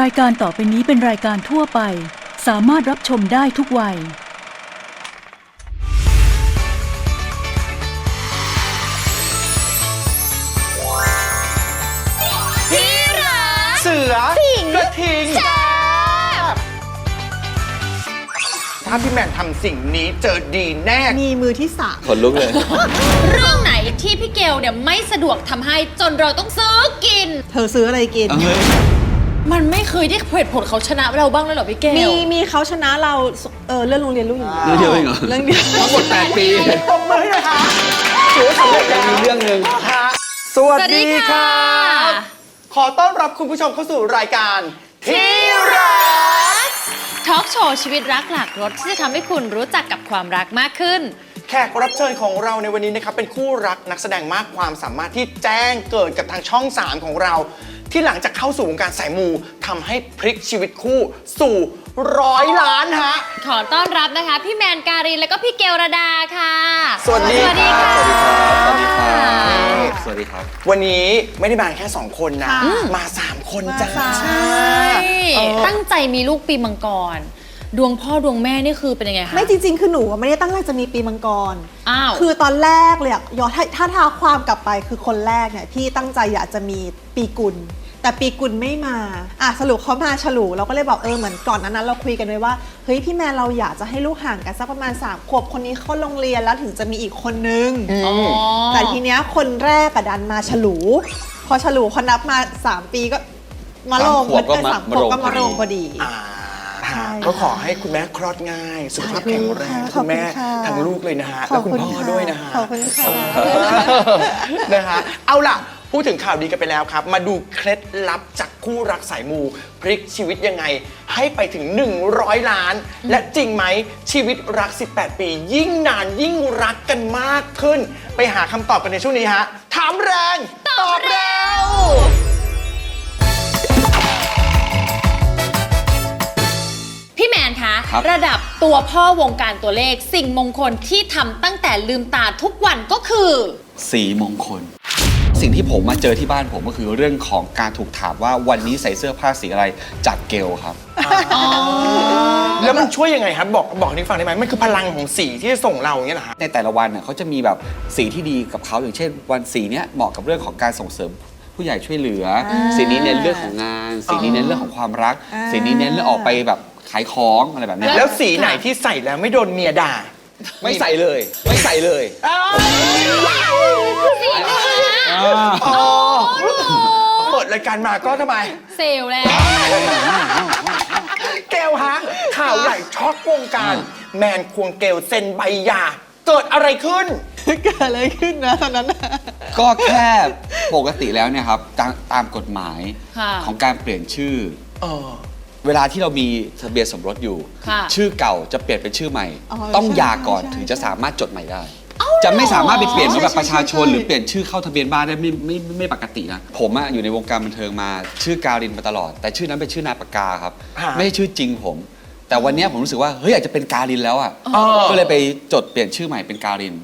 รายการต่อไปนี้เป็นรายการทั่วไป สามารถรับชมได้ทุกวัยที่รัก เสือสิงกระทิงแซ่บถ้าพี่แมนทำสิ่งนี้เจอดีแน่ มีมือที่สามขนลุกเลย เรื่องไหนที่พี่เกลเนี่ยไม่สะดวกทำให้จนเราต้องซื้อกิน เธอซื้ออะไรกิน มันไม่เคยได้เหตุผลเขาชนะเราบ้างเลยเหรอพี่เกลมีมีเขาชนะเราเออเรื่องโรงเรียนลูกอย่างนี้เรื่องเดียวเองเหรอ เรื่องเดียวทั้งหมด8ปีตบมือให้หนะคะถือว่าสำเร็จยัแล้งวมีเรื่องหนึ่งฮะสวัสดีค่ะ ขอต้อนรับคุณผู้ชมเข้าสู่รายการ ที่รักทอล์กโชว์ชีวิตรักหลากรสที่จะทำให้คุณรู้จักกับความรักมากขึ้น แขกรับเชิญของเราในวันนี้นะครับเป็นคู่รักนักแสดงมากความสามารถที่แจ้งเกิดกับทางช่อง 3 ของเรา ที่หลังจากเข้าสู่วงการสายมูทำให้พลิกชีวิตคู่สู่ร้อยล้านฮะ ขอต้อนรับนะคะ พี่แมนการินแล้วก็พี่เกลระดาค่ะ สวัสดีสวัสดีค่ะค่ะ สวัสดีครับสวัสดีครับ วันนี้ไม่ได้มาแค่ 2 คนนะ มา 3 คนจ้ามาสามใช่ตั้งใจมีลูกปีมังกร ดวงพ่อดวงแม่นี่คือเป็นยังไงคะ ไม่จริง ๆ คือหนูอะไม่ได้ตั้งใจจะมีปีมังกร อ้าว คือตอนแรกเลยอะย้อนถ้าถ้าท้าความกลับไปคือคนแรกเนี่ยพี่ตั้งใจอยากจะมีปีกุล แต่ปีกุลไม่มาอะสรุปเขามาฉลูเราก็เลยบอกเออเหมือนก่อนนั้นเราคุยกันไว้ว่าเฮ้ยพี่แมนเราอยากจะให้ลูกห่างกันสักประมาณ3ขวบคนนี้เข้าโรงเรียนแล้วถึงจะมีอีกคนนึงอ๋อแต่ทีเนี้ยคนแรกอะดันมาฉลู พอฉลูพอนับมา 3 ปีก็มาลงสามขวบก็มาสามขวบก็มามาลลงงพอดี อ่าใช่ก็ขอให้คุณแม่คลอดง่าย สุขภาพแข็งแรงขอบคุณค่ะคุณแม่ขอบคุณค่ะทั้งลูกเลยนะฮะขแล้วอบคุณคุณพ่อค่ะด้วยนะฮะขอบคุณค่ะนะฮะเอาล่ะ พูดถึงข่าวดีกันไปแล้วครับ มาดูเคล็ดลับจากคู่รักสายมูพลิกชีวิตยังไง ให้ไปถึง 100 ล้าน และจริงไหมชีวิตรัก 18 ปี ยิ่งนานยิ่งรักกันมากขึ้น ไปหาคำตอบกันในช่วงนี้ฮะถามแรงตอบเร็วพี่แมนคะครับ ระดับตัวพ่อวงการตัวเลขสิ่งมงคลที่ทำตั้งแต่ลืมตาทุกวันก็คือ สีมงคล สิ่งที่ผมมาเจอที่บ้านผมก็คือเรื่องของการถูกถามว่าวันนี้ใส่เสื้อผ้าสีอะไรจากเกลครับ แล้วมันช่วยยังไงครับ บอกบอกให้ฟังได้ไหมมันคือพลังของสีที่จะส่งเราอย่างเงี้ยนะฮะ ในแต่ละวันน่ะเขาจะมีแบบสีที่ดีกับเขาอย่างเช่น วันสีเนี้ยเหมาะกับเรื่องของการส่งเสริมผู้ใหญ่ช่วยเหลืออสีนี้เน้นเรื่องของงาน สีนี้เน้นเรื่องของความรักอ่าสีนี้เน้นเรื่องออกไปแบบขายของอะไรแบบเนี้ยแล้วสีไหนที่ใส่แล้วไม่โดนเมียด่า ไม่ใส่เลย ไม่ใส่เลยอ๋ อเปิดรายการมาก็ทำไม เซลลแล้ว เกลฮะ ข่าวใหญ่ช็อกวงการ แมนควงเกลเซ็นใบหย่าเกิดอะไรขึ้น เกิดอะไรขึ้นนะตอนนั้นน่ะ ก็แค่ปกติแล้วเนี่ยครับตามตามกฎหมายค่ะ ของการเปลี่ยนชื่อ เออ เวลาที่เรามีทะเบียนสมรสอยู่ ค่ะ ชื่อเก่าจะเปลี่ยนเป็นชื่อใหม่ อ๋อต้องใช่หย่าก่อนใช่ถึงจะสามารถจดใหม่ได้เอ้า จะไม่สามารถไปเปลี่ยนใช่รูปแบบประชาชนใช่หรือเปลี่ยนชื่อเข้าทะเบียนบ้านได้ไม่ไม่ไม่ไม่ปกตินะ ผมอะอยู่ในวงการบันเทิงมาชื่อการินมาตลอด แต่ชื่อนั้นเป็นชื่อนายปากกาครับฮะไม่ใช่ชื่อจริงผม แต่วันเนี้ยผมรู้สึกว่าเฮ้ยอยากจะเป็นการินแล้วอะเออก็เลยไปจดเปลี่ยนชื่อใหม่เป็นการิน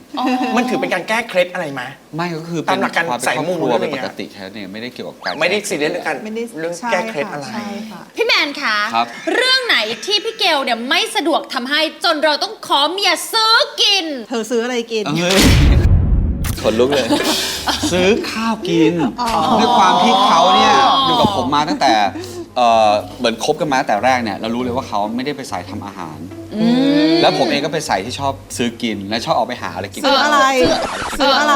มันถือเป็นการแก้เคล็ดอะไรไหม ไม่ก็คือตามหลักการความเป็นสายครอบมูครัวอะไรเป็นเงี้ปย กติแค่นั้นเองไม่ได้เกี่ยวกับการ ไม่ได้ซีเรียสเรื่องการไม่ได้เรื่องใช่แก้เคล็ดอะไร ใช่ค่ะ พี่แมนคะครับ เรื่องไหนที่พี่เกลเนี่ยไม่สะดวกทำให้จนเราต้องขอเมียซื้อกิน เธอซื้ออะไรกินเฮ้ยขนลุกเลย ซื้อข้าวกินด้วยความที่เขาเนี่ยอยู่กับผมมาตั้งแต่ เอ่อเหมือนคบกันมาตั้งแต่แรกเนี่ยเรารู้เลยว่าเขาไม่ได้ไปสายทำอาหาร แล้วผมเองก็เป็นสายที่ชอบซื้อกินและชอบออกไปหาอะไรกิน ซื้ออะไร ซื้ออะไร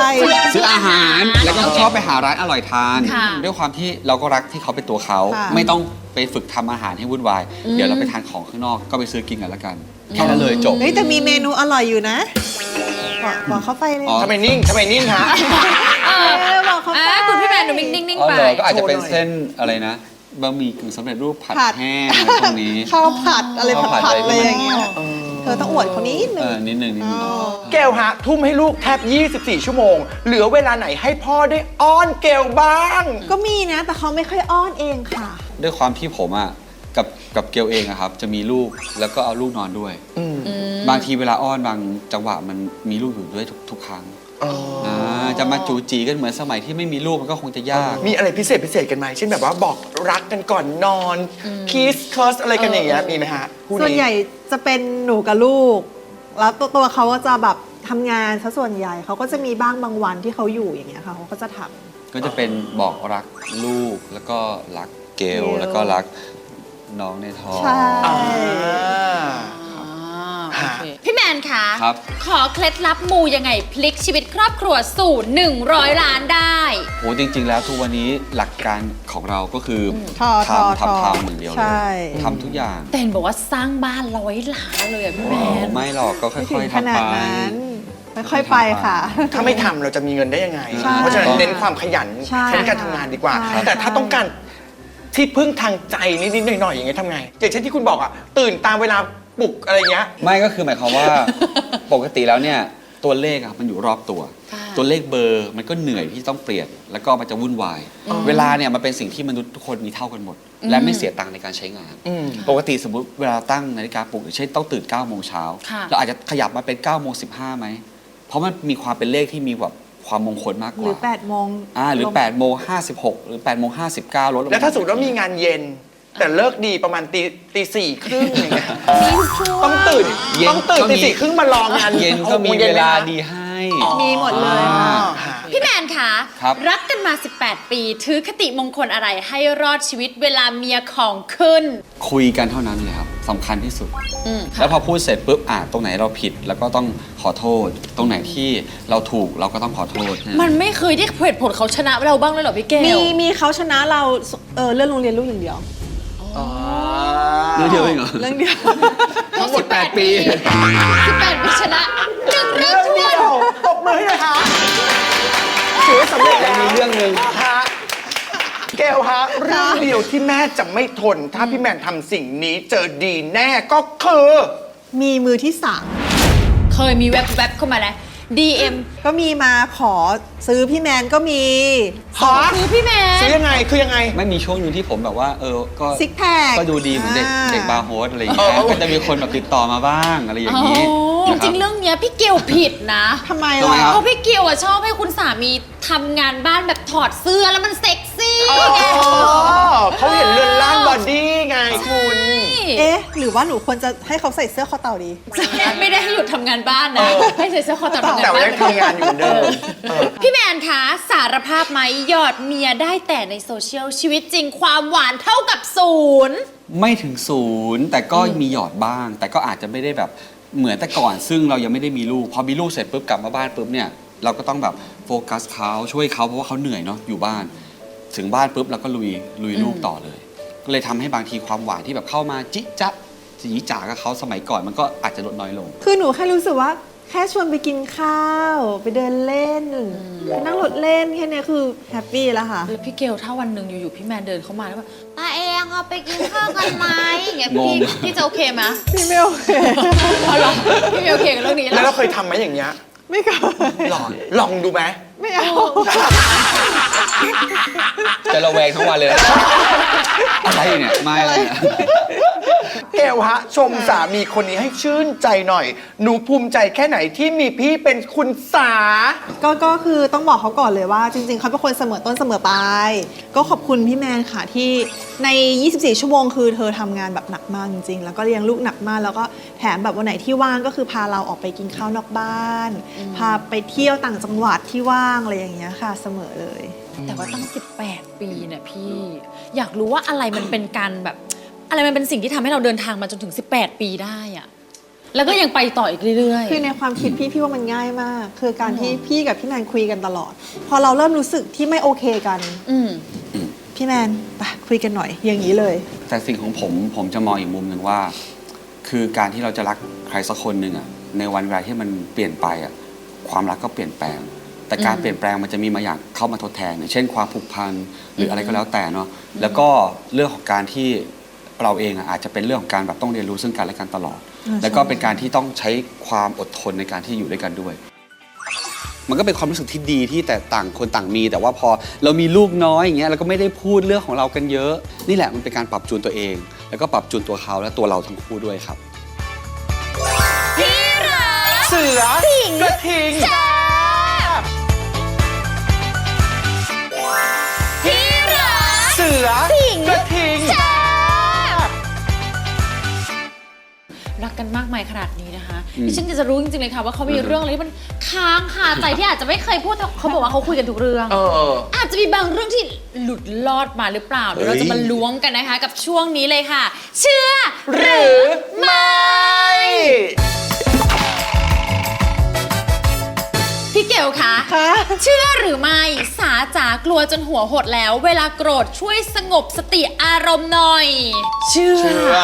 ซื้ออาหารแล้วก็ชอบไปหาร้านอร่อยทาน ค่ะด้วยความที่เราก็รักที่เขาเป็นตัวเขา ค่ะ ไม่ต้องไปฝึกทำอาหารให้วุ่นวาย เดี๋ยวเราไปทานของข้างนอกก็ไปซื้อกินกันแล้วกัน แค่นั้นเลยจบเฮ้ยแต่มีเมนูอร่อยอยู่นะ บอกบอกเข้าไปเลยอ๋อทำไมนิ่งทำไมนิ่งฮะ เออเออบอกเขาไป อะคุณพี่แมนหนูนิ่งๆอ๋อไป เหรอก็อาจจะเป็นโชว์หน่อยเส้นอะไรนะ บะหมี่กึ่งสำเร็จรูปผัดผัด แห้งอะไรพวกนี้ ข้าวผัดอะไรข้าวผัผัดดๆอะไรอย่างเงี้ย เออ เธอต้องอวดคนนี้นิดนึเอง อนิดนึงนิดนึงอ๋อเกลฮะ ทุ่มให้ลูกแทบ 24 ชั่วโมง เหลือเวลาไหนให้พ่อได้อ้อนเกลบ้าง ก็มีนะ แต่เขาไม่ค่อยอ้อนเองค่ะ ด้วยความที่ผมอะกับกับเกลเองอะครับ จะมีลูกแล้วก็เอาลูกนอนด้วยอืมบางทีเวลาอ้อนบางจังหวะมันมีลูกอยู่ด้วยทุกทุกครั้ง อ๋ออ่าาจะมาจูจีกันเหมือนสมัยที่ไม่มีลูกมันก็คงจะยาก มีอะไรพิเศษพิเศษกันไหมเช่นแบบว่าบอกรักกันก่อนนอนคิสคอสอะไรกันอย่างเงี้ยมีไหมฮะคู่ส่วนใหญ่จะเป็นหนูกับลูก แล้วตัวตัวเขาก็จะแบบทำงานซะส่วนใหญ่ เขาก็จะมีบ้างบางวันที่เขาอยู่อย่างเงี้ยค่ะเขาก็จะทำ ก็จะเป็นบอกรักลูกแล้วก็รักเกลเกล แล้วก็รักน้องในท้อง ใช่ อ่า โอเคพี่แมนคะครับ ขอเคล็ดลับมูยังไงพลิกชีวิตครอบครัวสู่ 100 ล้านได้ โหจริง ๆ แล้วทุกวันนี้หลักการของเราก็คืออทอทอทำทอทำทำอย่างเดียวเลใช่ ยทำทุกอย่างแต่เห็นบอกว่าสร้างบ้านร้อยล้านเลยอะพี่แมน ไม่หรอกก็ค่ไม่ถึอยงๆขทำนาไป ดนั้นค่อยๆไปค่ะ ถ้าไม่ทำเราจะมีเงินได้ยังไง ใช่เพราะฉะนั้นเน้นความขยันใช่เน้นการทำงานดีกว่า ใช่แต่ถ้าต้องการที่พึ่งทางใจนิดๆหน่อยๆอย่างเงี้ยทำไงอย่างเช่นที่คุณบอกอะตื่นตามเวลา ปลุกอะไรเงี้ย ไม่ก็คือหมายความว่า ปกติแล้วเนี่ยตัวเลขอะมันอยู่รอบตัว ค่ะ ตัวเลขเบอร์มันก็เหนื่อยที่ต้องเปลี่ยน แล้วก็มันจะวุ่นวาย เวลาเนี่ยมันเป็นสิ่งที่มนุษย์ทุกคนมีเท่ากันหมด และไม่เสียตังค์ในการใช้งาน อืม ปกติสมมุติเวลาตั้งนาฬิกาปลุกอย่างเช่นต้องตื่น9ก้าโมงเช้าค่ะ เราอาจจะขยับมาเป็น9ก้าโมงสิไหมเพราะมันมีความเป็นเลขที่มีแบบความมงคลมากกหว่ารือ8โมงอ่าหรือลง8ปดโมงห้าสิบหกหรือ8ปดโมงห้าสิบเก้าลดลงแล้วถ้าสมมติว่ามีงานเย็น แต่เลิกดีประมาณตีตีสี่ครึ่งอย่างเงี้ยต้องตื่นเย็นต้องตื่นก็ตีมีสี่ครึ่งมารองานเย็นก็มีหโงเวย็นไหลาคะดีให้ มีหมดเลยอ๋อค่ะฮะพี่แมนคะครับรักกันมา 18 ปี ถือคติมงคลอะไรให้รอดชีวิตเวลาเมียของขึ้น คุยกันเท่านั้นเลยครับสำคัญที่สุด อืม แล้วพอพูดเสร็จปุ๊บอะตรงไหนเราผิด แล้วก็ต้องขอโทษ ตรงไหนที่เราถูกเราก็ต้องขอโทษนะมันไม่เคยได้เหตุผลเขาชนะเราบ้างเลยเหรอพี่เกลมีมีเขาชนะเราเออเรื่องโรงเรียนลูกอย่างเดียว เรื่องเดียวเองเหรอ เรื่องเดียว ทั้งหมด8ปี 18ปีชนะหนึ่งเรื่องเรื่องทวนเดียวตบมือให้หน่อยฮะถือว่าสำเร็จยัแล้งวมีเรื่องหนึ่งฮะเกลฮะเรื่องเดียวที่แม่จะไม่ทน ถ้าพี่แมนทำสิ่งนี้เจอดีแน่ก็คือ มีมือที่สามเคยมีแวบๆเข้ามาแล้ว DM ก็มีมาขอซื้อพี่แมนก็มีฮะคือพี่แมนซื้อยังไงคือยังไง ไม่มีช่วงหนึ่งที่ผมแบบว่าเออก็ซิกแพค ก็ดูดีเหมือนเด็กอ่าเด็กบาร์โฮสอะไรอย่างเงี้เอยอก็จะมีคนแบบติดต่อมาบ้างอะไรอย่างอ๋อนี้จนะคริบงๆ เรื่องเนี้ยพี่เกลผิดนะทำไมทำไมล่ะคเพบราะพี่เกลอะชอบให้คุณสามีทำงานบ้านแบบถอดเสื้อแล้วมันเซ็กซี่อ๋อไง เขาเห็นเรือนร่างบอดี้ไงคุณ เอ๊ะ หรือว่าหนูควรจะให้เขาใส่เสื้อคอเต่าดี ไม่ได้ให้หยุดทำงานบ้านนะเออให้ใส่เสื้อคอต่อทำงานแต่ว่าบ้ายันงทำงานอยู่เหมือนเดิมเออพี่แมนคะสารภาพไหมหยอดเมียได้แต่ในโซเชียลชีวิตจริงความหวานเท่ากับศูนย์ ไม่ถึงศูนย์แต่ก็มีหยอดบ้าง แต่ก็อาจจะไม่ได้แบบเหมือนแต่ก่อน ซึ่งเรายังไม่ได้มีลูกพอมีลูกเสร็จปุ๊บกลับมาบ้านปุ๊บเนี่ยเราก็ต้องแบบโฟกัสเขาช่วยเขาเพราะว่าเขาเหนื่อยเนาะอยู่บ้าน ถึงบ้านปุ๊บเราก็ลุยลุยลูกต่อเลย ก็เลยทำให้บางทีความหวานที่แบบเข้ามาจิจ๊ะจีจ๋ากับเขาสมัยก่อนมันก็อาจจะลดน้อยลง คือหนูแค่รู้สึกว่า แค่ชวนไปกินข้าว ไปเดินเล่นนั่งรถเล่นแค่เนี้ยคือแฮปปี้แล้วค่ะแล้วพี่เกลถ้าวันหนึ่งอยู่ๆพี่แมนเดินเข้ามาแล้วแบบตาเองเอาไปกินข้าวกันไหมอย่างเงี้ยงงพี่พี่จะโอเคไหมพี่ไม่โอเค เอาเหรอพี่ไม่โอเคกับเรื่องนี้แล้วแล้วเราเคยทำไหมอย่างเงี้ยไม่เคยลองลองดูไหมไม่เอา จะระแวงทั้งวันเลยนะอะไรเนี่ยไม่อะไรเนี่ยเกลฮะ ชมสามีคนนี้ให้ชื่นใจหน่อย หนูภูมิใจแค่ไหนที่มีพี่เป็นคุณสา ก็ก็คือต้องบอกเขาก่อนเลยว่า จริง ๆเขาเป็นคนเสมอต้นเสมอปลายก็ขอบคุณพี่แมนค่ะที่ใน 24 ชั่วโมงคือเธอทำงานแบบหนักมากจริง ๆ แล้วก็เลี้ยงลูกหนักมาก แล้วก็แถมแบบวันไหนที่ว่างก็คือพาเราออกไปกินข้าวนอกบ้าน พาไปเที่ยวต่างจังหวัดที่ว่างอะไรอย่างเงี้ยค่ะ เสมอเลยแต่ว่าตั้ง 18 ปีเนี่ยพี่ อยากรู้ว่าอะไรมันเป็นการแบบ อะไรมันเป็นสิ่งที่ทำให้เราเดินทางมาจนถึง 18 ปีได้อะแล้วก็ยังไปต่ออีกเรื่อยๆคือในความคิดพี่พี่ว่ามันง่ายมาก คือการที่พี่กับพี่แมนคุยกันตลอด พอเราเริ่มรู้สึกที่ไม่โอเคกันอืม พี่แมนไปคุยกันหน่อย อย่างนี้เลย แต่สิ่งของผมผมจะมองอีกมุมหนึ่งว่า คือการที่เราจะรักใครสักคนหนึ่งอะในวันเวลาที่มันเปลี่ยนไปอะความรักก็เปลี่ยนแปลง แต่การอืมเปลี่ยนแปลงมันจะมีมาอย่างเข้ามาทดแทนอย่างเช่นความผูกพันหรืออะไรก็แล้วแต่เนาะแล้วก็เรื่องของการที่เราเองอะอาจจะเป็นเรื่องของการแบบต้องเรียนรู้ซึ่งกันและกันตลอดอ่าแล้วก็ใช่เป็นการที่ต้องใช้ความอดทนในการที่อยู่ด้วยกันด้วย มันก็เป็นความรู้สึกที่ดีที่แต่ต่างคนต่างมี แต่ว่าพอเรามีลูกน้อยอย่างเงี้ยเราก็ไม่ได้พูดเรื่องของเรากันเยอะ นี่แหละมันเป็นการปรับจูนตัวเอง แล้วก็ปรับจูนตัวเขาและตัวเราทั้งคู่ด้วยครับ พี่รักเสือกระทิง อสิงกระทิง รักกันมากมายขนาดนี้นะคะอืมดิฉันอยากจะรู้จริงๆเลยค่ะว่าเขามีเรื่องอะไรที่มันค้างคาใจที่อาจจะไม่เคยพูดแต่เขาบอกว่าเขาคุยกันทุกเรื่อง เออ อาจจะมีบางเรื่องที่หลุดลอดมาหรือเปล่าเดี๋ยวเราจะมาล้วงกันนะคะ กับช่วงนี้เลยค่ะ เชื่อหรือไม่ เกลคะคะ เชื่อหรือไม่สาจ๋ากลัวจนหัวหดแล้ว เวลาโกรธช่วยสงบสติอารมณ์หน่อย เชื่อ เชื่อ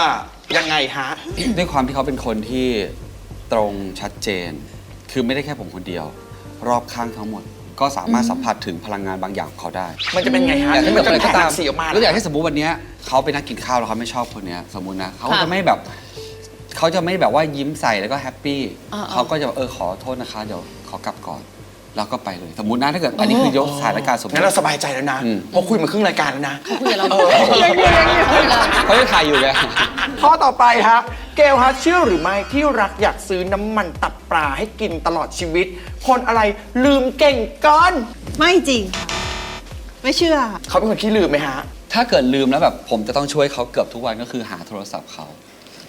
ยังไงฮะ ด้วยความที่เขาเป็นคนที่ตรงชัดเจน คือไม่ได้แค่ผมคนเดียว รอบข้างทั้งหมด ก็สามารถสัมผัสถึงพลังงานบางอย่างของเขาได้ มันจะเป็นไงฮะอย่างที่มัเกิดอะไรก็ตามสีออกมาแล้วอย่างที่สมมติวันเนี้ยเขาไปนั่งกินข้าวแล้วเขาไม่ชอบคนเนี้ยสมมุตินะเขาค่ะจะไม่แบบเขาจะไม่แบบว่ายิ้มใส่แล้วก็แฮปปี้อ่าๆ เขาก็จะเออขอโทษนะคะเดี๋ยวขอกลับก่อน แล้วก็ไปเลย สมมตินะถ้าเกิดอันนี้คือยกสถานการณ์สมมงั้ตินเราสบายใจแล้วนะอืม เพราะคุยมาครึ่งรายการแล้วนะคุยกับเราเออเขาจะถ่ายอยู่ไง ข้อต่อไปฮะเกลฮะเชื่อหรือไม่ที่รักอยากซื้อน้ำมันตับปลาให้กินตลอดชีวิต คนอะไรลืมเก่งก้อนไม่จริงค่ะไม่เชื่อ เขาเป็นคนขี้ลืมไหมฮะ ถ้าเกิดลืมแล้วแบบผมจะต้องช่วยเขาเกือบทุกวันก็คือหาโทรศัพท์เขา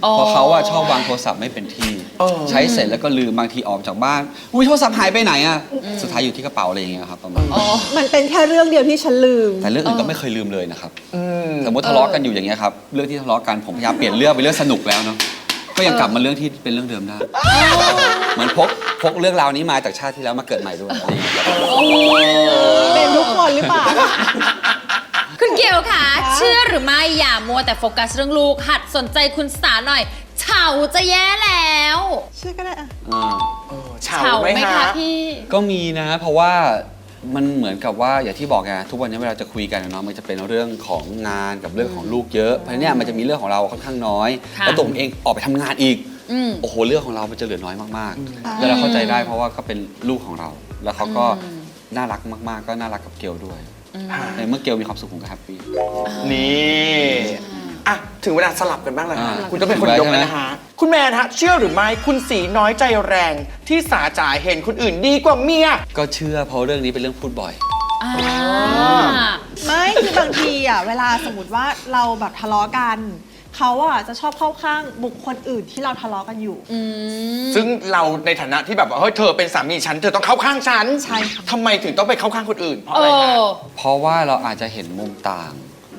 เพราะเขาอะชอบวางโทรศัพท์ไม่เป็นที่เออใช้เสร็จแล้วก็ลืมบางทีออกจากบ้านอุ้ยโทรศัพท์หายไปไหนอะสุดท้ายอยู่ที่กระเป๋าอะไรอย่างเงี้ยครับประมาณนั้นมันเป็นแค่เรื่องเดียวที่ฉันลืม แต่เรื่องอื่นก็ไม่เคยลืมเลยนะครับอืมสมมติทะเลาะกันอยู่อย่างเงี้ยครับเรื่องที่ทะเลาะกันผมพยายามเปลี่ยนเรื่องเป็นเรื่องสนุกแล้วเนาะก็ยังกลับมาเรื่องที่เป็นเรื่องเดิมได้เหมือนพกพกเรื่องราวนี้มาจากชาติที่แล้วมาเกิดใหม่ด้วยอะไรอย่างเงี้ย เป็นทุกคนหรือเปล่า คุณเกลค่ะ เชื่อหรือไม่อย่ามัวแต่โฟกัสเรื่องลูก หัดสนใจคุณสาหน่อยเฉาจะแย่แล้วเชื่อก็ได้อะอ่าเออเฉาไหมไหมฮะคะพี่ก็มีนะ เพราะว่ามันเหมือนกับว่าอย่างที่บอกไงทุกวันนี้เวลาจะคุยกันอะเนาะมันจะเป็นเรื่องของงานกับเรื่องของลูกเยอะเพราะฉะนั้นเนี่ยมันจะมีเรื่องของเราค่อนข้างน้อยค่ะแล้วตัวผมเองออกไปทำงานอีก อืม โอ้โหเรื่องของเรามันจะเหลือน้อยมากอืมๆแล้วเราเข้าใจได้เพราะว่าก็เป็นลูกของเรา แล้วเขาก็อืมน่ารักมากๆ ก็น่ารักกับเกลด้วย ฮะในเมื่อเกลมีความสุขผมก็แฮปปี้ นี่อะถึงเวลาสลับกันบ้างแล้วฮะอ่าคุณต้องเป็นคนยกแล้วนะฮะคุณแมนฮะ เชื่อหรือไม่คุณสีน้อยใจแรง ที่สาจ่าเห็นคนอื่นดีกว่าเมีย ก็เชื่อเพราะเรื่องนี้เป็นเรื่องพูดบ่อย อ่าไม่คือบางทีอะเวลาสมมติว่าเราแบบทะเลาะกัน เขาอะจะชอบเข้าข้างบุคคลอื่นที่เราทะเลาะกันอยู่อืมซึ่งเราในฐานะที่แบบว่าเฮ้ยเธอเป็นสามีฉันเธอต้องเข้าข้างฉันใช่ค่ะ ทำไมถึงต้องไปเข้าข้างคนอื่นเพราะเออะไรฮะอเพราะว่าเราอาจจะเห็นมุมต่าง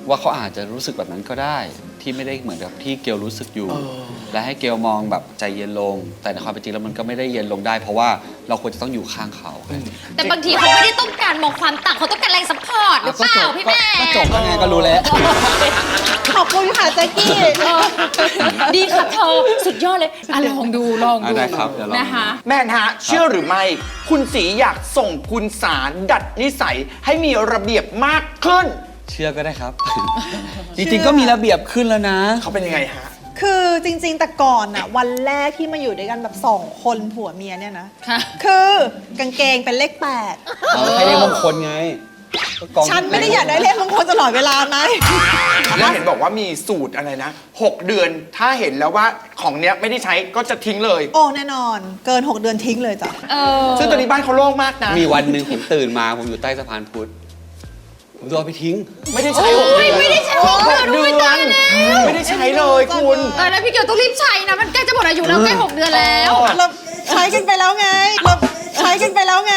ว่าเขาอาจจะรู้สึกแบบนั้นก็ได้ ที่ไม่ได้เหมือนกับที่เกลรู้สึกอยู่เออและให้เกลมองแบบใจเย็นลง แต่ในความเป็นจริงแล้วมันก็ไม่ได้เย็นลงได้ เพราะว่าเราควรจะต้องอยู่ข้างเขาแต่บางทีเขาไม่ได้ต้องการมองความต่างเขาต้องการแรงซัพพอร์ตหรือเปล่าพี่แม่ก็จบแล้วไงก็รู้แล้วขอบคุณค่ะแจ็คกี้เออดีค่ะเธอสุดยอดเลยอะลองดูลองดูอะได้ครับเดี๋ยวลองนะคะแม่นฮะเชื่อหรือไม่ คุณสีอยากส่งคุณสารดัดนิสัยให้มีระเบียบมากขึ้น เชื่อก็ได้ครับ จริงๆก็มีระเบียบขึ้นแล้วนะ เขาเป็นยังไงฮะ คือจริงๆ แต่ก่อนอะวันแรกที่มาอยู่ด้วยกันแบบสองคนผัวเมียเนี่ยนะ ค่ะ คือกางเกงเป็นเลขแปดเอาให้เลขมงคลไงก็กองฉันไม่ได้อยากได้เลขมงคลตลอดเวลาไหม แล้วเห็นบอกว่ามีสูตรอะไรนะ 6 เดือนถ้าเห็นแล้วว่าของเนี้ยไม่ได้ใช้ก็จะทิ้งเลย โอ้แน่นอน เกิน 6 เดือนทิ้งเลยจ้ะ เออซึ่งตอนนี้บ้านเขาโล่งมากนะ มีวันหนึ่งผมตื่นมาผมอยู่ใต้สะพานพุทธ ผมโดนไปทิ้ง ไม่ได้ใช้หกโอ้เดืยอนไม่ได้ใช้หกเดือนเดืด้วยอนตายแล้วไม่ได้ใช้เลยคุณเออแล้วพี่เกียวต้องรีบใช้นะ มันใกล้จะหมดอายุแล้วใกล้หกเดือนแล้วเราใช้กันไปแล้วไงเราใช้กันไปแล้วไง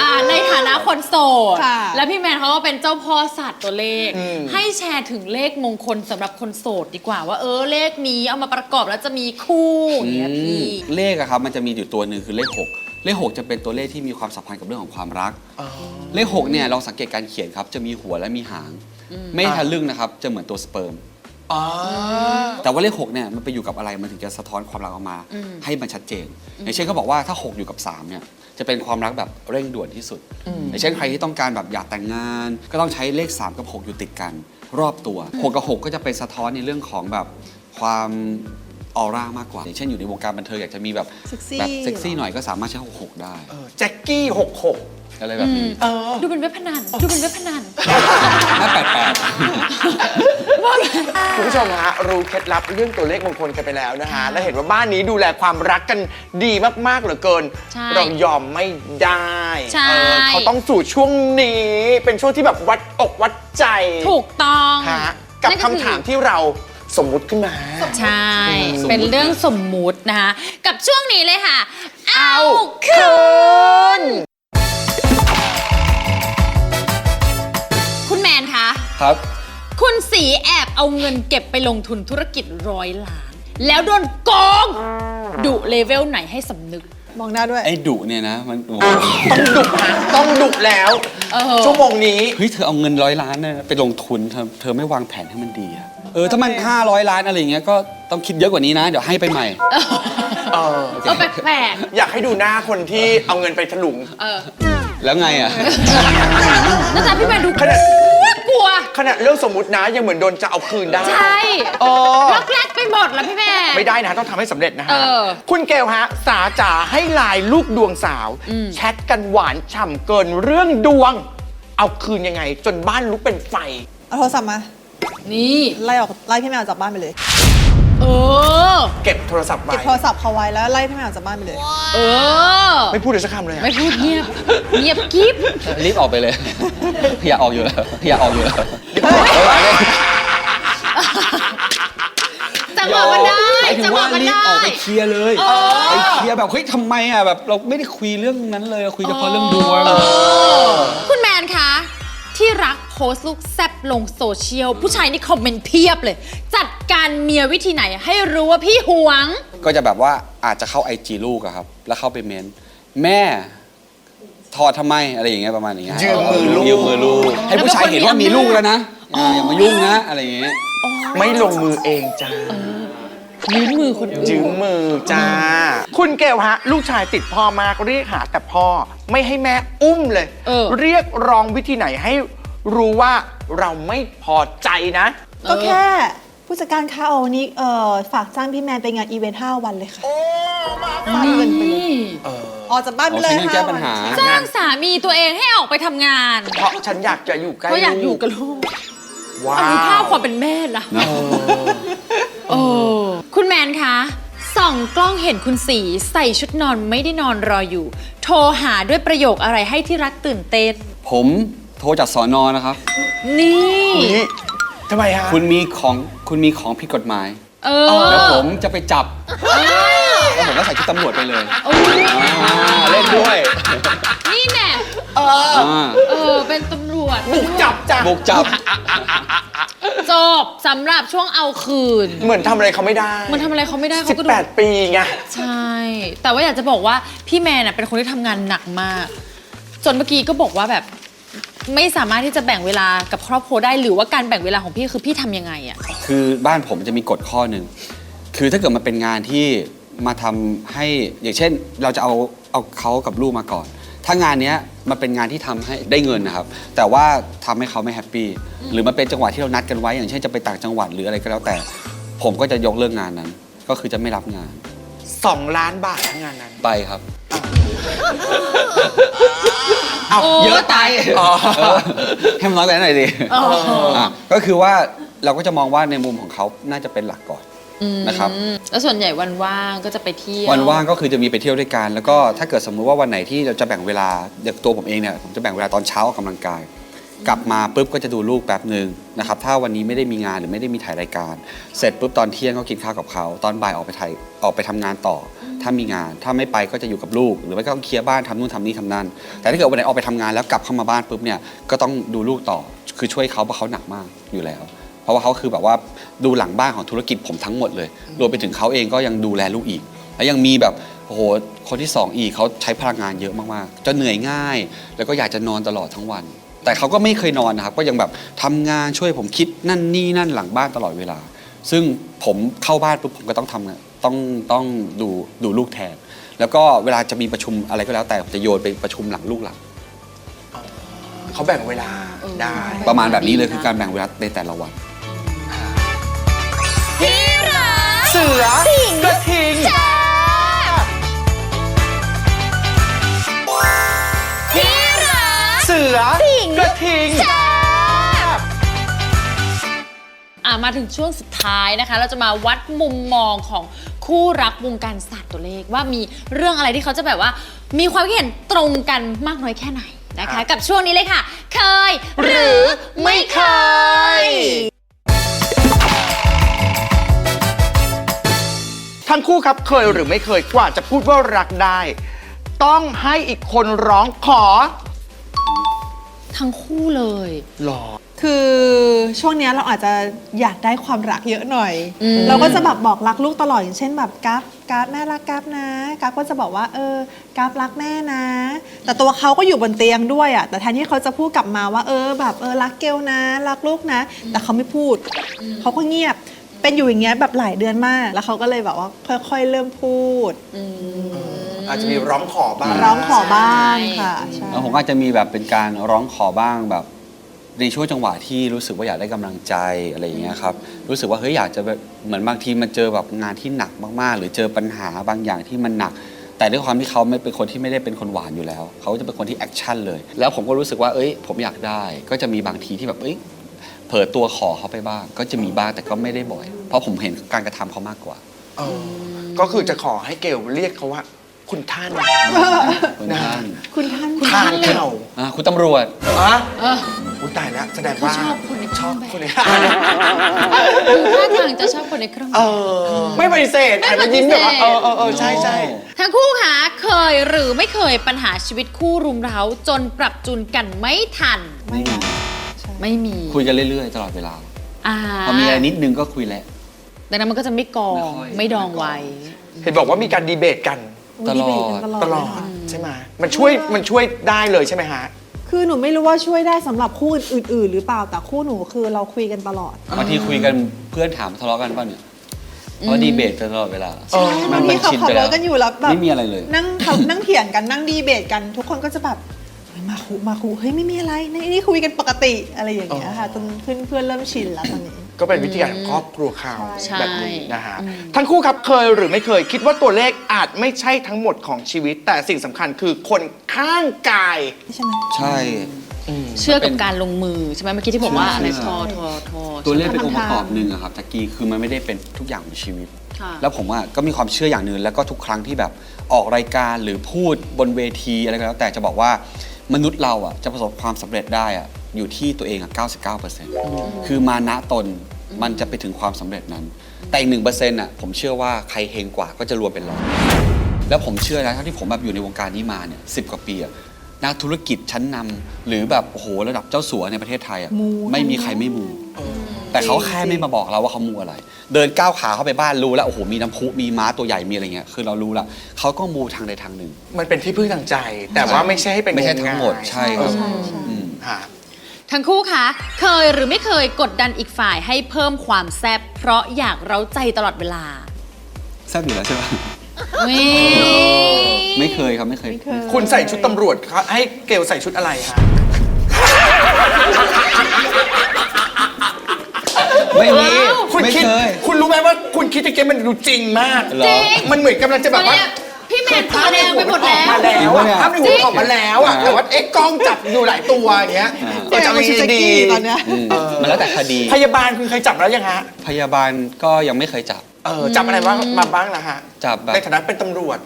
อ่าในฐานะคนโสด ค่ะ แล้วพี่แมนเขาก็เป็นเจ้าพ่อศาสตร์ตัวเลขอืมให้แชร์ถึงเลขมงคลสำหรับคนโสดดีกว่า ว่าเออเลขนี้เอามาประกอบแล้วจะมีคู่อย่างเงี้ยพี่ เลขอะครับมันจะมีอยู่ตัวหนึ่งคือเลข6 เลข6จะเป็นตัวเลขที่มีความสัมพันธ์กับเรื่องของความรัก เลข6เนี่ยลองสังเกตการเขียนครับ จะมีหัวและมีหาง ไม่ทะลึ่งนะครับ จะเหมือนตัวสเปิร์มอ๋อแต่ว่าเลข6เนี่ยมันไปอยู่กับอะไรมันถึงจะสะท้อนความรักออกมา ให้มันชัดเจน อย่างเช่นเขาบอกว่าถ้า 6 อยู่กับ3เนี่ยจะเป็นความรักแบบเร่งด่วนที่สุด อย่างเช่นใครที่ต้องการแบบอยากแต่งงาน ก็ต้องใช้เลข 3 กับ 6 อยู่ติดกัน รอบตัว 6 กับ 6 ก็จะเป็นสะท้อนในเรื่องของแบบความ ออร่ามากกว่า อย่างเช่นอยู่ในวงการบันเทิงอยากจะมีแบบเซ็กซี่ แบบเซ็กซี่หน่อยก็สามารถใช้66ได้ เออแจ็คกี้66อะไรแบบนี้เออ ดูเป็นเว็บพนัน ดูเป็นเว็บพนันห้าแปดแปด คุณผู้ชมฮะรู้เคล็ดลับเรื่องตัวเลขมงคลกันไปแล้วนะฮะ และเห็นว่าบ้านนี้ดูแลความรักกันดีมาก ๆ เหลือเกิน ใช่เรายอมไม่ได้ใช่ เออเขาต้องสู่ช่วงนี้ เป็นช่วงที่แบบวัดอกวัดใจถูกต้องฮะกับนั่นคำอ ถามที่เรา สมมุติขึ้นมา ใช่สมมุติเป็นเรื่องสมมุตินะคะ กับช่วงนี้เลยค่ะ เอาคืคืนนคุณแมนคะ ครับ คุณสีแอบเอาเงินเก็บไปลงทุนธุรกิจร้อยล้าน แล้วโดนโกงดุเลเวลไหนให้สำนึก มองหน้าด้วย ไอ้ดุเนี่ยนะ มันโอ้โหต้องดุนะต้องดุแล้ว เออ ชั่วโมงนี้ เฮ้ยเธอเอาเงินร้อยล้านเนี่ยไปลงทุนเธอเธอไม่วางแผนให้มันดีอะเออถ้ามัน 500 ล้านอะไรอย่างเงี้ยก็ต้องคิดเยอะกว่านี้นะ เดี๋ยวให้ไปใหม่ เออ เออแปลกอยากให้ดูหน้าคนที่เอาเงินไปถลุง ๆเออแล้วไงอะหน้าตาพี่แมนดูขนาด กลัว ขนาดเรื่องสมมตินะยังเหมือนโดนจะเอาคืนได้ ใช่เออล็อกแรกไปหมดแล้วพี่แมนไม่ได้นะต้องทำให้สำเร็จนะฮะ เออคุณเกลฮะ สาจ๋าให้ไลายลูกดวงสาว อืม แชทกันหวานฉ่ำเกินเรื่องดวง เอาคืนยังไง จนบ้านลุกเป็นไฟ เอาโทรศัพท์มา นี่ ไล่ออกไล่พี่แมวจากบ้านไปเลย เออ เก็บโทรศัพท์ไว้เก็บโทรศัพท์เขาไว้แล้วไล่พี่แมวจากบ้านไปเลย เออ ไม่พูดเลยสักคำเลยอะไม่พูดเงียบ เงียบกิ๊บ รีบออกไปเลย อย่าออกอยู่แล้วอย่าออกอยู่แล้วจังหวะมันได้ หมายถึจังงหวะว่ามันรีบได้ ออกไปเคลียร์เลยเออไปเคลียร์แบบเฮ้ยทำไมอะแบบเราไม่ได้คุยเรื่องนั้นเลยคุยเฉพาะเรื่องดวง คุณแมนคะ ที่รักโพสต์ลูกแซบลงโซเชียล ผู้ชายนี่คอมเมนต์เพียบเลย จัดการเมียวิธีไหนให้รู้ว่าพี่หวง ก็จะแบบว่าอาจจะเข้าไอจีลูกอะครับ แล้วเข้าไปเมนแม่ถอดทำไมอะไรอย่างเงี้ยประมาณอย่างเงี้ยยืมมือลูก ยืมมือลูก ให้ผู้ชายเห็นว่ามีลูกแล้วนะอ่าอย่ามายุ่งนะอะไรอย่างเงี้ยไม่ลงมือเองจ้ายืมมือคนอื่นยืมมือจ้า คุณเกลฮะ ลูกชายติดพ่อมากเรียกหาแต่พ่อไม่ให้แม่อุ้มเลยเออเรียกร้องวิธีไหนให้ รู้ว่าเราไม่พอใจนะ ก็แค่ผู้จัดการคะเอาวันนี้เอ่อฝากจ้างพี่แมนไปงานอีเวนต์5วันเลยค่ะ ฝากเงินไปเลยนี่ออกจากบ้านไปอ๋อเลยใช้เงินแก้ห้าปัญวันหาจ้างสามีตัวเองให้ออกไปทำงาน เพราะฉันอยากจะอยู่ใกล้เพราะอยากอยู่กับลูกว้าเอามีภาพวความเป็นแม่นะเนอะเออคุณแมนคะส่องกล้องเห็นคุณสีใส่ชุดนอนไม่ได้นอนรออยู่ โทรหาด้วยประโยคอะไรให้ที่รักตื่นเต้นผม โทรจากสอนอนะครับ นี่ นี่ทำไมฮะคุณมีของคุณมีของผิดกฎหมาย เออ แล้วผมจะไปจับแล้วผมก็ใส่ชุดตำรวจไปเลยโอ้ยอ่าเล่นด้วยนี่แน่อ่าเออ เป็นตำรวจบุกจับจ้ะบุกจับ จบสำหรับช่วงเอาคืน เหมือนทำอะไรเขาไม่ได้ มันทำอะไรเขาไม่ได้เขาก็ดู 18 ปีไง ใช่ แต่ว่าอยากจะบอกว่าพี่แมนน่ะเป็นคนที่ทำงานหนักมาก จนเมื่อกี้ก็บอกว่าแบบ ไม่สามารถที่จะแบ่งเวลากับครอบครัวได้หรือว่าการแบ่งเวลาของพี่คือพี่ทำยังไงอะคือบ้านผมจะมีกฎข้อหนึ่งคือถ้าเกิดมันเป็นงานที่มาทำให้อย่างเช่น เราจะเอาเอาเขากับลูกมาก่อน ถ้างานเนี้ยมันเป็นงานที่ทำให้ได้เงินนะครับ แต่ว่าทำให้เขาไม่แฮปปี้หรือมันเป็นจังหวะที่เรานัดกันไว้ อย่างเช่นจะไปต่างจังหวัดหรืออะไรก็แล้วแต่ ผมก็จะยกเลิกงานนั้น ก็คือจะไม่รับงาน2ล้านบาททั้งงานนั้น ไปครับ เอาโอ้เยอะไปอ๋อ เออให้มันน้อยไปหน่อยดิะก็คือว่าเราก็จะมองว่าในมุมของเขาน่าจะเป็นหลักก่อน นะครับ อืมแล้วส่วนใหญ่วันว่างก็จะไปเที่ยว วันว่างก็คือจะมีไปเที่ยวด้วยกัน แล้วก็ถ้าเกิดสมมุติว่าวันไหนที่เราจะแบ่งเวลาอย่างตัวผมเองเนี่ยผมจะแบ่งเวลาตอนเช้าออกกำลังกาย กลับมาปุ๊บก็จะดูลูกแป๊บหนึ่งนะครับถ้าวันนี้ไม่ได้มีงานหรือไม่ได้มีถ่ายรายการ เสร็จปุ๊บตอนเที่ยงก็กินข้าวกับเขา ตอนบ่ายออกไปถ่ายออกไปทำงานต่อ ถ้ามีงาน ถ้าไม่ไปก็จะอยู่กับลูก หรือไม่ก็ต้องเคลียร์บ้านทำนู่นทำนี่ทำนั่น แต่ถ้าเกิดวันไหนออกไปทำงานแล้วกลับเข้ามาบ้านปุ๊บเนี่ยก็ต้องดูลูกต่อคือช่วยเขาเพราะเขาหนักมากอยู่แล้ว เพราะว่าเขาคือแบบว่าดูหลังบ้านของธุรกิจผมทั้งหมดเลยรวมไปถึงเขาเองก็ยังดูแลลูกอีก แล้วยังมีแบบโอ้โหคนที่สองอีกเขาใช้พลังงานเยอะมากๆจะเหนื่อยง่าย แล้วก็อยากจะนอนตลอดทั้งวัน แต่เขาก็ไม่เคยนอนนะครับ ก็ยังแบบทำงานช่วยผมคิดนั่นนี่นั่นหลังบ้านตลอดเวลา ซึ่งผมเข้าบ้านปุ๊บผมก็ต้องทำงานต้องต้องดูดูลูกแทน แล้วก็เวลาจะมีประชุมอะไรก็แล้วแต่ผมจะโยนไปประชุมหลังลูกหลัง เขาแบ่งเวลาได้ ประมาณแบบนี้เลยคือการแบ่งเวลาในแต่ละวันที่รักสสือสิงกระทิงที่รักเสือ สิงกระทิงอะมาถึงช่วงสุดท้ายนะคะ เราจะมาวัดมุมมองของคู่รักวงการศาสตร์ตัวเลข ว่ามีเรื่องอะไรที่เขาจะแบบว่า มีความคิดเห็นตรงกันมากน้อยแค่ไหนนะครัคะบกับช่วงนี้เลยค่ะ เคย หรือไม่เคย ทั้งคู่ครับเคยหรือไม่เคยกว่าจะพูดว่ารักได้ ต้องให้อีกคนร้องขอ ทั้งคู่เลย หรอ คือช่วงเนี้ยเราอาจจะอยากได้ความรักเยอะหน่อย อืม เราก็จะแบบบอกรักลูกตลอดอย่างเช่นแบบกัฟกัฟแม่รักกัฟนะกัฟก็จะบอกว่าเออกัฟรักแม่นะ แต่ตัวเขาก็อยู่บนเตียงด้วยอะแต่แทนที่เขาจะพูดกลับมาว่าเออแบบเออรักเกลนะ รักลูกนะ แต่เขาไม่พูด เขาก็เงียบ เป็นอยู่อย่างเงี้ยแบบหลายเดือนมาก แล้วเขาก็เลยแบบว่าค่อยๆเริ่มพูด อาจจะมีร้องขอบ้าง ร้องขอบ้างค่ะใช่ แล้วผมก็อาจจะมีแบบเป็นการร้องขอบ้างแบบในช่วงจังหวะที่รู้สึกว่าอยากได้กำลังใจอะไรอย่างเงี้ยครับรู้สึกว่าเฮ้ยอยากจะแบบเหมือนบางทีมันเจอแบบงานที่หนักมากๆ หรือเจอปัญหาบางอย่างที่มันหนัก แต่ด้วยความที่เขาไม่เป็นคนที่ไม่ได้เป็นคนหวานอยู่แล้ว เขาจะเป็นคนที่แอคชั่นเลย แล้วผมก็รู้สึกว่าเอ้ยผมอยากได้ ก็จะมีบางทีที่แบบเอ้ย เผลอตัวขอเขาไปบ้าง ก็จะมีบ้างแต่ก็ไม่ได้บ่อย เพราะผมเห็นการกระทำเขามากกว่าเออก็คือจะขอให้เกลเรียกเขาว่า คุณท่าน คุณท่านคุณท่านทานเข่าอะคุณตำรวจ อะเออ อุ้ยตายแล้วแสดงว่าชอบคนในเคชรื่ออบงแบบ คนนี้ดูท่าทางจะชอบคนในเครื่องแบเอบอไม่ปฏิเสธไม่หันปมาฏิเสธยิ้มแบบว่าเออเออเออใช่ใช่ทั้งคู่คะเคยหรือไม่เคยปัญหาชีวิตคู่รุมเร้าจนปรับจูนกันไม่ทันไม่นะใช่ ไม่มีคุยกันเรื่อยๆ ตลอดเวลา อ่าพอมีอะไรนิดนึงก็คุยแหละ ดังนั้นมันก็จะไม่กองไม่ค่อย ไม่ดองไว้เห็นบอกว่ามีการดีเบตกันตลอดดีเบตกันตลอดเลยค่ะใช่ไหมมันช่วยมันช่วยได้เลยใช่ไหมฮะ คือหนูไม่รู้ว่าช่วยได้สำหรับคู่อื่นๆ หรือเปล่าแต่คู่หนูคือเราคุยกันตลอด บางทีคุยกันเพื่อนถามทะเลาะกันป่ะเนี่ยเพราะดีเบตกันตลอดเวลาเออบางทีขับขับรถกันอยู่แล้วแบบ ไม่มีอะไรเลย นั่งขับนั่งเถียงกันนั่งดีเบตกัน ทุกคนก็จะแบบเฮ้ย มาคุมาคุเฮ้ยไม่มีอะไรนี่นี่คุยกันปกติอะไรอย่างเงี้ยค่ะจนเพื่อนเพื่อนเริ่มชินแล้วตอนนี้ ก็เป็นวิธีการของครอบครัวเขาใช่แบบนี้นะฮะ ทั้งคู่ครับเคยหรือไม่เคยคิดว่าตัวเลขอาจไม่ใช่ทั้งหมดของชีวิต แต่สิ่งสำคัญคือคนข้างกาย ใช่ไหมใช่ เชื่อกับการลงมือใช่ไหมเมื่อกี้ที่บอกว่าอะไรทอทอทอตัวเลขเป็นองค์ประกอบทำทางหนึ่งอะครับตะกี้คือมันไม่ได้เป็นทุกอย่างของชีวิตค่ะแล้วผมอะก็มีความเชื่ออย่างหนึ่งแล้วก็ทุกครั้งที่แบบออกรายการหรือพูดบนเวทีอะไรก็แล้วแต่จะบอกว่า มนุษย์เราอะจะประสบความสำเร็จได้อะอยู่ที่ตัวเองอะ99%คือมานะตนมันจะไปถึงความสำเร็จนั้น แต่อีกหนึ่งเปอร์เซ็นต์อะผมเชื่อว่าใครเฮงกว่าก็จะรวมเป็นร้อยแล้วผมเชื่อนะเท่าที่ผมแบบอยู่ในวงการนี้มาเนี่ยสิกว่าปีอะนักธุรกิจชั้นนำหรือแบบโอ้โหระดับเจ้าสัวในประเทศไทยอะมูไม่มีใครไม่มู แต่เขาแค่ไม่มาบอกเราว่าเขามูอะไร เดินก้าวขาเข้าไปบ้านรู้แล้วโอ้โหมีน้ำพุมีม้าตัวใหญ่มีอะไรเงี้ยคือเรารู้แล้วเขาก็มูทางใดทางหนึ่ง มันเป็นที่พึ่งทางใจ แต่ว่าไม่ใช่ให้เป็นไม่ใช่งทั้งหมดายใช่ครับใช่ใช่อืมฮะทั้งคู่คะ เคยหรือไม่เคยกดดันอีกฝ่ายให้เพิ่มความแซ่บเพราะอยากเร้าใจตลอดเวลาทราบอยู่แล้วใช่ไหมวิไม่เคยครับไม่เคยไม่เคย คุณใส่ชุดตำรวจครับให้เกลใส่ชุดอะไรฮะ ไม่มีคุณไม่คิด เคย คุณรู้ไหมว่าคุณคิดตะเกียบมันดูจริงมาก เหรอมันเหมือนกำลังจะตแบอนบว่าเนี้ยพี่แมนตาแดงไปหมดออกแล้วมาแล้วจริงอะปะเนี่ยภาพในหัวออกมาแล้วอะจริงแต่ว่าเอ๊ะกล้องจับอยู่หลายตัวอย่างเงี้ยอ่าเออจะเอาไม่ยังใช่ไงดีแจ็คกี้ตอนเนี้ยอืมมันแล้วแต่คดีพยาบาลคุณเคยจับแล้วยังฮะ พยาบาลก็ยังไม่เคยจับ เออจับอะไรบ้างมาบ้างนะฮะจับแบบ ในฐานะเป็นตำรวจ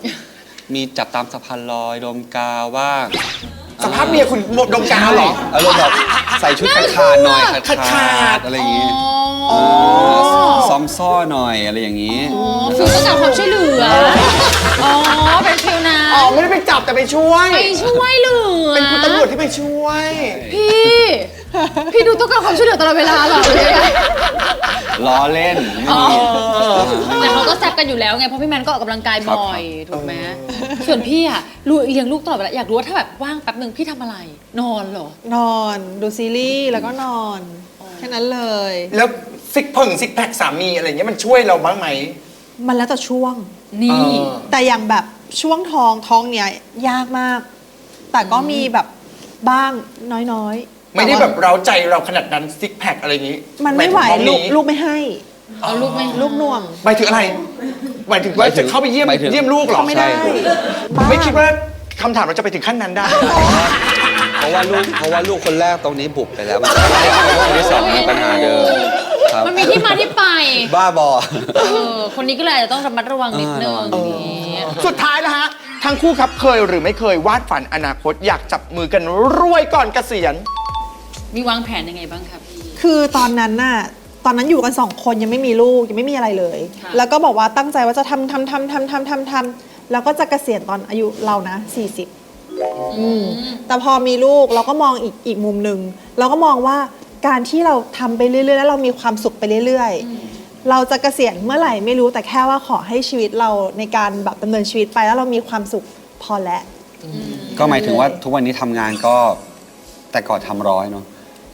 มีจับตามสะพานลอยดมกาวว่าง สภาพเมียคุณหมดดมกาวเหรอ อารมณ์แบบใส่ชุดขาดขาดๆหน่อยขาดขาดขาขาดดอะไรอย่างงี้อ๋อซอมซ่อหน่อยอะไรอย่างงี้ อ๋อฟิลต้องการความช่วยเหลือ อ๋อ เป็นฟิลนะอ๋อไม่ได้ไปจับแต่ไปช่วย ไปช่วยเหลือเป็นคุณตำรวจที่ไปช่วย พี่ พี่ดูต้องการความช่วยเหลือตลอดเวลาเหรอเลยอะล้อเล่นไม่อ๋อมีแต่เขาก็แซบกันอยู่แล้วไง เพราะพี่แมนก็ออกกำลังกายบ่อยถูกไหมส่วนพี่อะรู้เลี้ยงลูกตลอดเวลาอยากรู้ว่าถ้าแบบว่างแป๊บหนึ่งพี่ทำอะไร นอนเหรอ นอนดูซีรีส์แล้วก็นอน แค่นั้นเลย แล้วซิกเพิ่งซิกแพคสามีอะไรเงี้ยมันช่วยเราบ้างไหม มันแล้วแต่ช่วง นี่ เออ แต่อย่างแบบช่วงท้องท้องเนี้ยยากมาก แต่ก็มีแบบบ้างน้อยๆ ไม่ได้ต่ว่าแบบเราใจเราขนาดนั้นซิกแพคอะไรอย่างงี้มันไม่ไหวายถึงท้องลูกนี้ลูกไม่ให้ เอาลูกไหมลูกหน่วงหมายถึงอะไรหมายถึงว่าจะเข้าไปเยี่ยมหมายถึง เยี่ยมลูกเหรอเขาไม่ได้ใช่ไม่คิดว่าคำถามเราจะไปถึงขั้นนั้นได้ เพราะว่าลูกเพราะว่าลูกคนแรกตรงนี้บุบไปแล้วมันคนที่สองมีปัญหาเดิมครับมันมีที่มาที่ไปบ้าบอ เออคนนี้ก็เลยอาจจะต้องระมัดระวังนิดนึงเอออย่างนี้สุดท้ายแล้วฮะ ทั้งคู่ครับเคยหรือไม่เคยวาดฝันอนาคตอยากจับมือกันรวยก่อนเกษียณ มีวางแผนยังไงบ้างครับพี่ คือตอนนั้นน่ะตอนนั้นอยู่กันสองคนยังไม่มีลูกยังไม่มีอะไรเลย ค่ะ แล้วก็บอกว่าตั้งใจว่าจะทำทำทำทำทำทำทำแล้วก็จะเกษียณตอนอายุเรานะ 40 อืมแต่พอมีลูกเราก็มองอีกอีกมุมหนึ่งเราก็มองว่าการที่เราทำไปเรื่อยๆ แล้วเรามีความสุขไปเรื่อยๆ เราจะเกษียณเมื่อไหร่ไม่รู้แต่แค่ว่าขอให้ชีวิตเราในการแบบดำเนินชีวิตไปแล้วเรามีความสุขพอแล้ว ก็หมายถึงว่าทุกวันนี้ทำงานก็แต่ก่อนทำร้อยเนาะ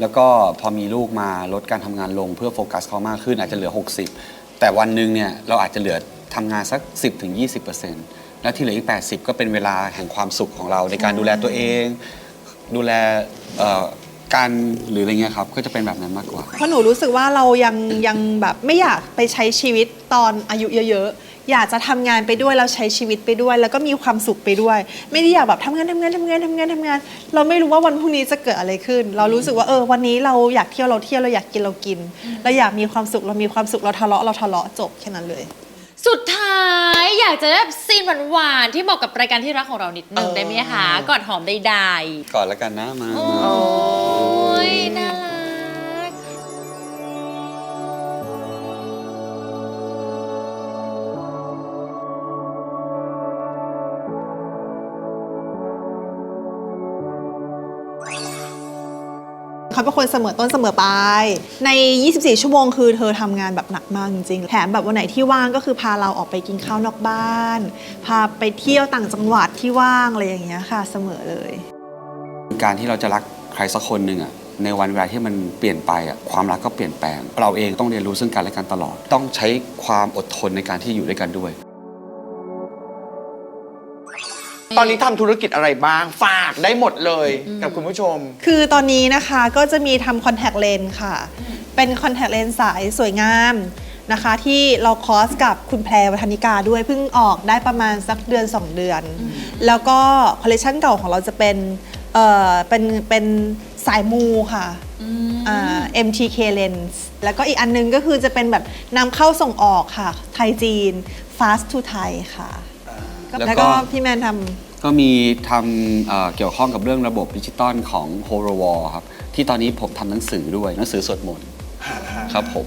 แล้วก็พอมีลูกมาลดการทำงานลงเพื่อโฟกัสเขามากขึ้นอาจจะเหลือ 60 แต่วันหนึ่งเนี่ยเราอาจจะเหลือทำงานสัก 10-20%ถึงแล้วที่เหลืออีก 80 ก็เป็นเวลาแห่งความสุขของเราในการดูแลตัวเอง ดูแลเอ่อการหรืออะไรเงี้ยครับก็จะเป็นแบบนั้นมากกว่า เพราะหนูรู้สึกว่าเรายังยังแบบไม่อยากไปใช้ชีวิตตอนอายุเยอะ ๆ อยากจะทำงานไปด้วยแล้วใช้ชีวิตไปด้วย แล้วก็มีความสุขไปด้วย ไม่ได้อยากแบบทำงานทำงานทำงานทำงานทำงาน เราไม่รู้ว่าวันพรุ่งนี้จะเกิดอะไรขึ้น เรารู้สึกว่าเออวันนี้เราอยากเที่ยวเราเที่ยวเราอยากกินเรากินเราอยากมีความสุขเรามีความสุขเราทะเลาะเราทะเลาะจบแค่นั้นเลย สุดท้ายอยากจะได้ซีนหวานๆที่เหมาะกับรายการที่รักของเรานิดนึงเออได้ไหมคะกอดหอมได้ก่อนแล้วกันนะมาๆโอ้มาย เขาเป็นคนเสมอต้นเสมอปลายใน 24 ชั่วโมงคือเธอทำงานแบบหนักมากจริงๆแถมแบบวันไหนที่ว่างก็คือพาเราออกไปกินข้าวนอกบ้าน พาไปเที่ยวต่างจังหวัดที่ว่างอะไรอย่างเงี้ยค่ะเสมอเลย การที่เราจะรักใครสักคนหนึ่งอะในวันเวลาที่มันเปลี่ยนไปอะความรักก็เปลี่ยนแปลง เราเองต้องเรียนรู้ซึ่งกันและกันตลอด ต้องใช้ความอดทนในการที่อยู่ด้วยกันด้วย ตอนนี้ทำธุรกิจอะไรบ้างฝากได้หมดเลยกับคุณผู้ชม คือตอนนี้นะคะก็จะมีทำคอนแทคเลนส์ค่ะ เป็นคอนแทคเลนส์สายสวยงามนะคะ ที่เราคอสกับคุณแพรวัฒนิกาด้วยเพิ่งออกได้ประมาณสักเดือน 2 เดือน แล้วก็คอลเลคชันเก่าของเราจะเป็นเอ่อเป็นเป็นสายมูค่ะอ่า MTK Lens แล้วก็อีกอันนึงก็คือจะเป็นแบบนำเข้าส่งออกค่ะ ไทยจีน Fast to Thai ค่ะ แล้วก็แล้วก็พี่แมนทำก็มีทำเอ่อเกี่ยวข้องกับเรื่องระบบดิจิตอลของ h o r o w a l ครับ ที่ตอนนี้ผมทำหนังสือด้วยหนังสือสวดมนต์ครับผม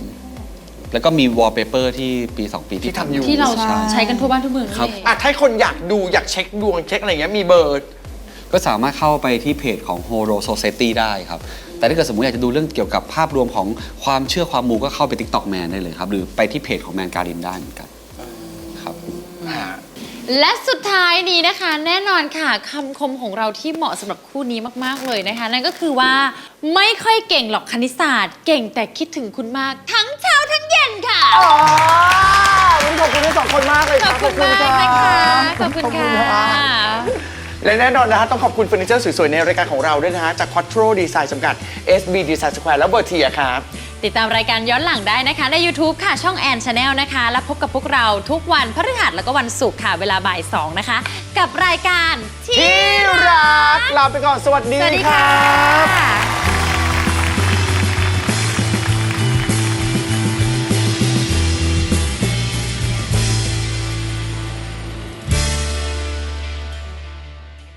แล้วก็มีวอลเปเปอร์ที่ปี 2 ปีที่ทำอยู่ ที่เราใช่ใช้กันทั่วบ้านทั่วเมืองนั่นครับ เอง อะถ้าคนอยากดูอยากเช็คดวงเช็คอะไรเงี้ยมีเบอร์ ก็สามารถเข้าไปที่เพจของ Horo Society ได้ครับ แต่ถ้าเกิดสมมติอยากจะดูเรื่องเกี่ยวกับภาพรวมของความเชื่อความมูก็เข้าไป TikTok Man ได้เลยครับ หรือไปที่เพจของแมนการินได้เหมือนกันครับ และสุดท้ายนี้นะคะ แน่นอนค่ะคำคมของเราที่เหมาะสำหรับคู่นี้มาก ๆ เลยนะคะ นั่นก็คือว่าไม่ค่อยเก่งหรอกคณิตศาสตร์ เก่งแต่คิดถึงคุณมาก ทั้งเช้าทั้งเย็นค่ะ อ๋อวันนี้ขอบคุณทั้งสองคนมากเลยขคอรับบคุณมากนะคะขอบคุณค่ะ และแน่นอนนะฮะต้องขอบคุณเฟอร์นิเจอร์สวยๆ ในรายการของเราด้วยนะฮะ จาก Quattro Design จำกัด SB Design Square และเบอร์เทียครับ ติดตามรายการย้อนหลังได้นะคะ ใน YouTube ค่ะ ช่องแอนชาแนลนะคะ และพบกับพวกเราทุกวันพฤหัสแล้วก็วันศุกร์ค่ะ เวลาบ่าย 2 นะคะ กับรายการที่ที่รักลาไปก่อนสวัสดีสวัสดีคค่รับะ